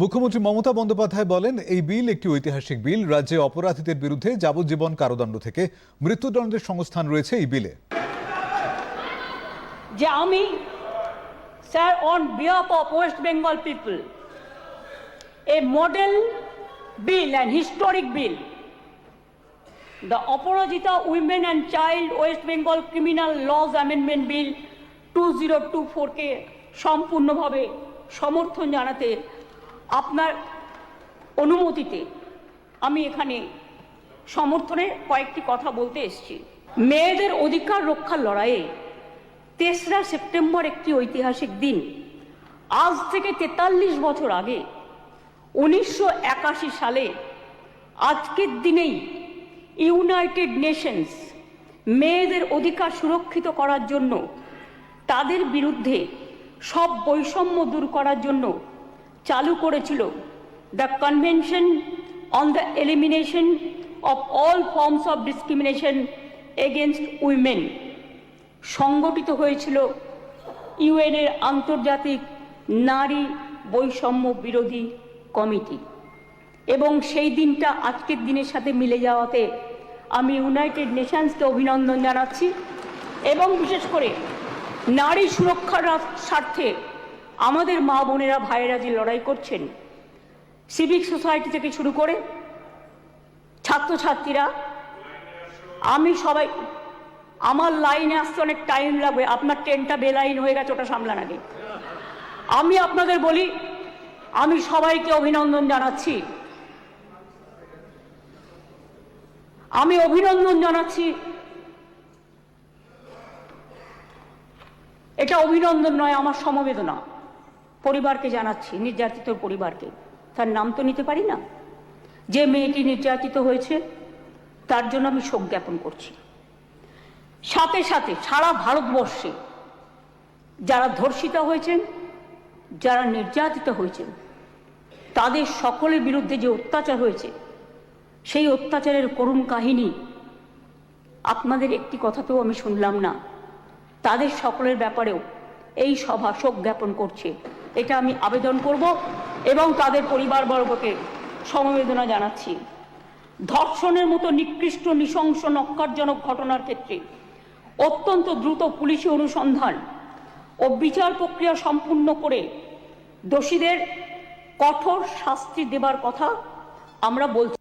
মুখ্যমন্ত্রী মমতা বন্দ্যোপাধ্যায় বলেন, এই বিল একটি ঐতিহাসিক বিল। রাজ্যে অপরাধীদের বিরুদ্ধে যাবজ্জীবন কারাদণ্ড থেকে মৃত্যুদণ্ডের সংস্থান রয়েছে এই বিলে। যে আমি, sir on behalf of West Bengal people a model bill and historic bill the Aparajita women and child West Bengal criminal laws amendment bill two zero two ফোরকে সম্পূর্ণভাবে সমর্থন জানাতে আপনার অনুমতিতে আমি এখানে সমর্থনে কয়েকটি কথা বলতে এসেছি। মেয়েদের অধিকার রক্ষার লড়াইয়ে তেসরা সেপ্টেম্বর একটি ঐতিহাসিক দিন। আজ থেকে তেতাল্লিশ বছর আগে উনিশশো একাশি সালে আজকের দিনেই ইউনাইটেড নেশনস মেয়েদের অধিকার সুরক্ষিত করার জন্য তাদের বিরুদ্ধে সব বৈষম্য দূর করার জন্য চালু করেছিল। The convention on the elimination of all forms of discrimination against women সংগঠিত হয়েছিল ইউএনের আন্তর্জাতিক নারী বৈষম্য বিরোধী কমিটি। এবং সেই দিনটা আজকের দিনের সাথে মিলে যাওয়াতে আমি ইউনাইটেড নেশনসকে অভিনন্দন জানাচ্ছি। এবং বিশেষ করে নারী সুরক্ষার স্বার্থে আমাদের মা বোনেরা, ভাইয়েরা যে লড়াই করছেন সিভিক সোসাইটি থেকে শুরু করে ছাত্রছাত্রীরা, আমি সবাই, আমার লাইনে আসতে অনেক টাইম লাগবে। আপনার ট্রেনটা বেলাইন হয়ে গেছে, ওটা সামলান আগে। আমি আপনাদের বলি, আমি সবাইকে অভিনন্দন জানাচ্ছি। আমি অভিনন্দন জানাচ্ছি। এটা অভিনন্দন নয়, আমার সমবেদনা। পরিবারকে জানাচ্ছি, নির্যাতিত পরিবারকে। তার নাম তো নিতে পারি না? যে মেয়েটি নির্যাতিত হয়েছে, তার জন্য আমি শোক জ্ঞাপন করছি। সাথে সাথে সারা ভারতবর্ষে যারা ধর্ষিতা হয়েছেন, যারা নির্যাতিত হয়েছেন, তাদের সকলের বিরুদ্ধে যে অত্যাচার হয়েছে, সেই অত্যাচারের করুণ কাহিনী আপনাদের একটি কথাতেও আমি শুনলাম না। তাদের সকলের ব্যাপারেও এই সভা শোক জ্ঞাপন করছে। এটা আমি আবেদন করব এবং তাদের পরিবারবর্গকে সমবেদনা জানাচ্ছি। ধর্ষণের মতো নিকৃষ্ট, নৃশংস, নক্কারজনক ঘটনার ক্ষেত্রে অত্যন্ত দ্রুত পুলিশি অনুসন্ধান ও বিচার প্রক্রিয়া সম্পূর্ণ করে দোষীদের কঠোর শাস্তি দেবার কথা আমরা বলছি।